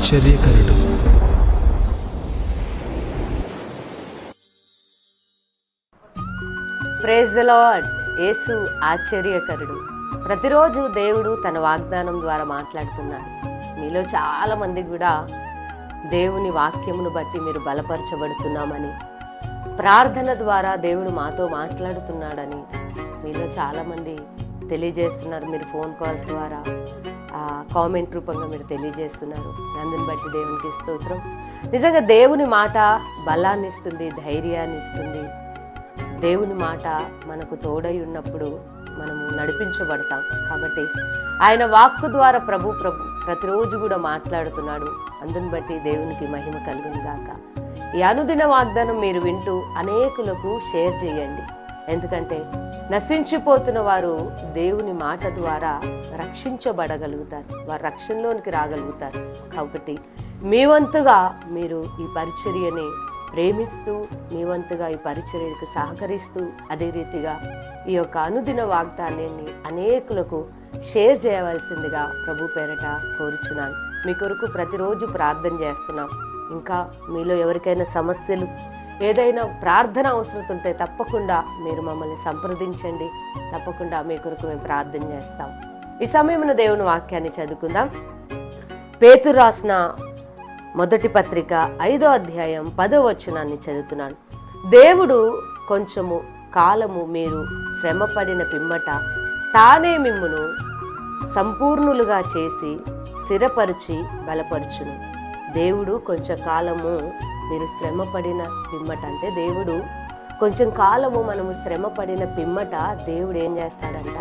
ఆశ్చర్యకరుడు. Praise the lord యేసు ఆశ్చర్యకరుడు. ప్రతిరోజు దేవుడు తన వాగ్దానం ద్వారా మాట్లాడుతున్నాడు. మీలో చాలా మంది కూడా దేవుని వాక్యమును బట్టి మీరు బలపరచబడుతున్నామని ప్రార్థన ద్వారా దేవుడు మాతో మాట్లాడుతున్నాడని మీలో చాలామంది తెలియజేస్తున్నారు. మీరు ఫోన్ కాల్స్ ద్వారా కామెంట్ రూపంగా మీరు తెలియజేస్తున్నారు. అందుని బట్టి దేవునికి స్తోత్రం. నిజంగా దేవుని మాట బలాన్ని ఇస్తుంది ధైర్యాన్ని ఇస్తుంది. దేవుని మాట మనకు తోడై ఉన్నప్పుడు మనము నడిపించబడతాం. కాబట్టి ఆయన వాక్కు ద్వారా ప్రభు ప్రభు ప్రతిరోజు కూడా మాట్లాడుతున్నాడు. అందుని బట్టి దేవునికి మహిమ కలుగును గాక. ఈ అనుదిన వాగ్దానం మీరు వింటూ అనేకులకు షేర్ చేయండి. ఎందుకంటే నశించిపోతున్న వారు దేవుని మాట ద్వారా రక్షించబడగలుగుతారు. వారు రక్షణలోనికి రాగలుగుతారు. కాబట్టి మీ వంతుగా మీరు ఈ పరిచర్యని ప్రేమిస్తూ మీ వంతుగా ఈ పరిచర్యకు సహకరిస్తూ అదే రీతిగా ఈ యొక్క అనుదిన వాగ్దానాన్ని అనేకులకు షేర్ చేయవలసిందిగా ప్రభు పేరట కోరుచున్నాను. మీ కొరకు ప్రతిరోజు ప్రార్థన చేస్తున్నాం. ఇంకా మీలో ఎవరికైనా సమస్యలు ఏదైనా ప్రార్థన అవసరం ఉంటే తప్పకుండా మీరు మమ్మల్ని సంప్రదించండి. తప్పకుండా మీ కొరకు మేము ప్రార్థన చేస్తాం. ఈ సమయంలో దేవుని వాక్యాన్ని చదువుకుందాం. పేతురు రాసిన మొదటి పత్రిక ఐదో అధ్యాయం పదో వచనాన్ని చదువుతున్నాను. దేవుడు కొంచెము కాలము మీరు శ్రమపడిన పిమ్మట తానే మిమ్మును సంపూర్ణులుగా చేసి స్థిరపరిచి బలపరుచును. దేవుడు కొంచెం కాలము మీరు శ్రమపడిన పిమ్మట అంటే దేవుడు కొంచెం కాలము మనము శ్రమపడిన పిమ్మట దేవుడు ఏం చేస్తాడంట?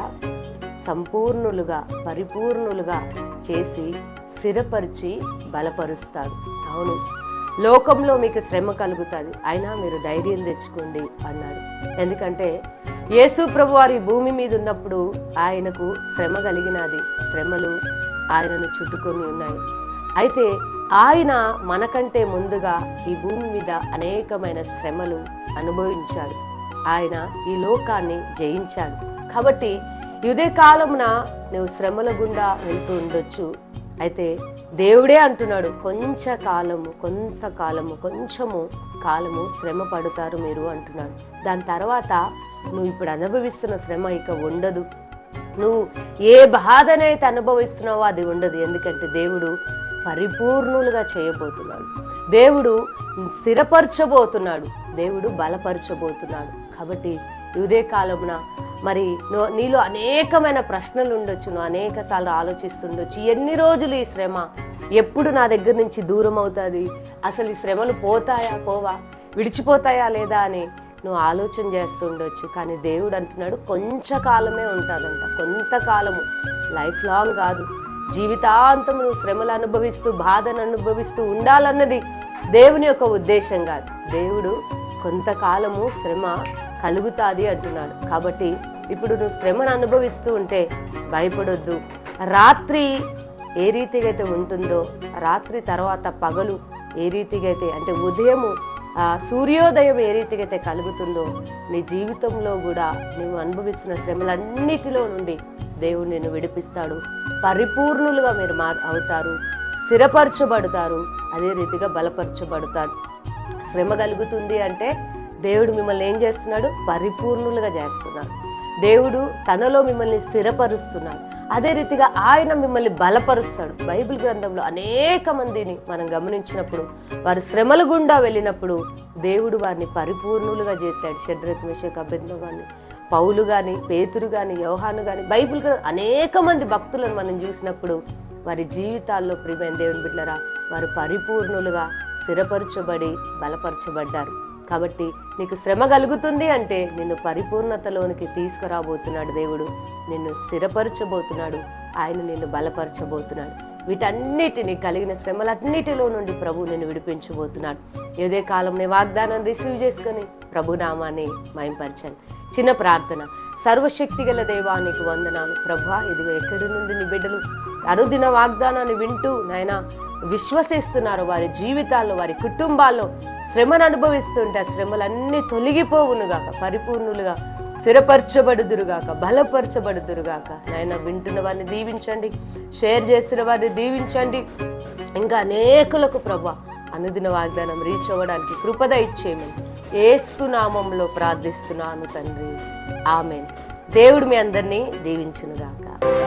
సంపూర్ణులుగా పరిపూర్ణులుగా చేసి స్థిరపరిచి బలపరుస్తాడు. అవును లోకంలో మీకు శ్రమ కలుగుతుంది. అయినా మీరు ధైర్యం తెచ్చుకోండి అన్నాడు. ఎందుకంటే యేసు ప్రభు వారి భూమి మీద ఉన్నప్పుడు ఆయనకు శ్రమ కలిగినది. శ్రమలు ఆయనను చుట్టుకొని ఉన్నాయి. అయితే ఆయన మనకంటే ముందుగా ఈ భూమి మీద అనేకమైన శ్రమలు అనుభవించాడు. ఆయన ఈ లోకాన్ని జయించాడు. కాబట్టి ఇదే కాలమున నువ్వు శ్రమల గుండా వెళ్తూ ఉండొచ్చు. అయితే దేవుడే అంటున్నాడు కొంచె కాలము కొంతకాలము కొంచెము కాలము శ్రమ పడతారు మీరు అంటున్నాడు. దాని తర్వాత నువ్వు ఇప్పుడు అనుభవిస్తున్న శ్రమ ఇక ఉండదు. నువ్వు ఏ బాధనైతే అనుభవిస్తున్నావో అది ఉండదు. ఎందుకంటే దేవుడు పరిపూర్ణులుగా చేయబోతున్నాడు. దేవుడు స్థిరపరచబోతున్నాడు. దేవుడు బలపరచబోతున్నాడు. కాబట్టి ఇదే కాలమున మరి నువ్వు నీలో అనేకమైన ప్రశ్నలు ఉండొచ్చు నువ్వు అనేక సార్లు ఆలోచిస్తుండొచ్చు. ఎన్ని రోజులు ఈ శ్రమ? ఎప్పుడు నా దగ్గర నుంచి దూరం అవుతుంది? అసలు ఈ శ్రమలు పోతాయా పోవా? విడిచిపోతాయా లేదా అని నువ్వు ఆలోచన చేస్తుండొచ్చు. కానీ దేవుడు అంటున్నాడు కొంచెం కాలమే ఉంటుందంట. కొంతకాలము. లైఫ్ లాంగ్ కాదు. జీవితాంతం నువ్వు శ్రమలు అనుభవిస్తూ బాధను అనుభవిస్తూ ఉండాలన్నది దేవుని యొక్క ఉద్దేశం కాదు. దేవుడు కొంతకాలము శ్రమ కలుగుతుంది అంటున్నాడు. కాబట్టి ఇప్పుడు నువ్వు శ్రమను అనుభవిస్తూ ఉంటే భయపడొద్దు. రాత్రి ఏ రీతిగా అయితే ఉంటుందో రాత్రి తర్వాత పగలు ఏ రీతిగా అయితే అంటే ఉదయము సూర్యోదయం ఏ రీతిగా అయితే కలుగుతుందో నీ జీవితంలో కూడా నువ్వు అనుభవిస్తున్న శ్రమలన్నిటిలో నుండి దేవుడు నిన్ను విడిపిస్తాడు. పరిపూర్ణులుగా మీరు మా అవుతారు. స్థిరపరచబడతారు. అదే రీతిగా బలపరచబడతారు. శ్రమ కలుగుతుంది అంటే దేవుడు మిమ్మల్ని ఏం చేస్తున్నాడు? పరిపూర్ణులుగా చేస్తున్నాడు. దేవుడు తనలో మిమ్మల్ని స్థిరపరుస్తున్నాడు. అదే రీతిగా ఆయన మిమ్మల్ని బలపరుస్తాడు. బైబిల్ గ్రంథంలో అనేక మందిని మనం గమనించినప్పుడు వారు శ్రమల గుండా వెళ్ళినప్పుడు దేవుడు వారిని పరిపూర్ణులుగా చేశాడు. షడ్రక్ మిషక్ అభ్యర్థం పౌలు కానీ పేతురు కానీ యోహాను కానీ బైబిల్ కానీ అనేక మంది భక్తులను మనం చూసినప్పుడు వారి జీవితాల్లో ప్రియమైన దేవుని బిడ్డరా వారు పరిపూర్ణులుగా స్థిరపరచబడి బలపరచబడ్డారు. కాబట్టి నీకు శ్రమ కలుగుతుంది అంటే నిన్ను పరిపూర్ణతలోనికి తీసుకురాబోతున్నాడు దేవుడు. నిన్ను స్థిరపరచబోతున్నాడు. ఆయన నిన్ను బలపరచబోతున్నాడు. వీటన్నిటిని కలిగిన శ్రమలన్నిటిలో నుండి ప్రభు నిన్ను విడిపించబోతున్నాడు. ఏదే కాలంని వాగ్దానం రిసీవ్ చేసుకొని ప్రభునామాన్ని మయంపరచండి చిన్న ప్రార్థన. సర్వశక్తి గల దేవానికి వందనాలు. ప్రభా ఇదిగో ఎక్కడి నుండి నీ బిడ్డలు అనుదిన వాగ్దానాన్ని వింటూ నాయన విశ్వసిస్తున్నారు. వారి జీవితాల్లో వారి కుటుంబాల్లో శ్రమను అనుభవిస్తుంటే ఆ శ్రమలన్నీ తొలగిపోవునుగాక పరిపూర్ణులుగా స్థిరపరచబడుదురుగాక బలపరచబడుదురుగాక. నాయన వింటున్న వారిని దీవించండి. షేర్ చేసిన వారిని దీవించండి. ఇంకా అనేకులకు ప్రభా అనుదిన వాగ్దానం రీచ్ అవ్వడానికి కృపద ఇచ్చేయమని ఏసు నామంలో ప్రార్థిస్తున్నాను తండ్రి. ఆమెన్. దేవుడు మీ అందరినీ దీవించునుగాక.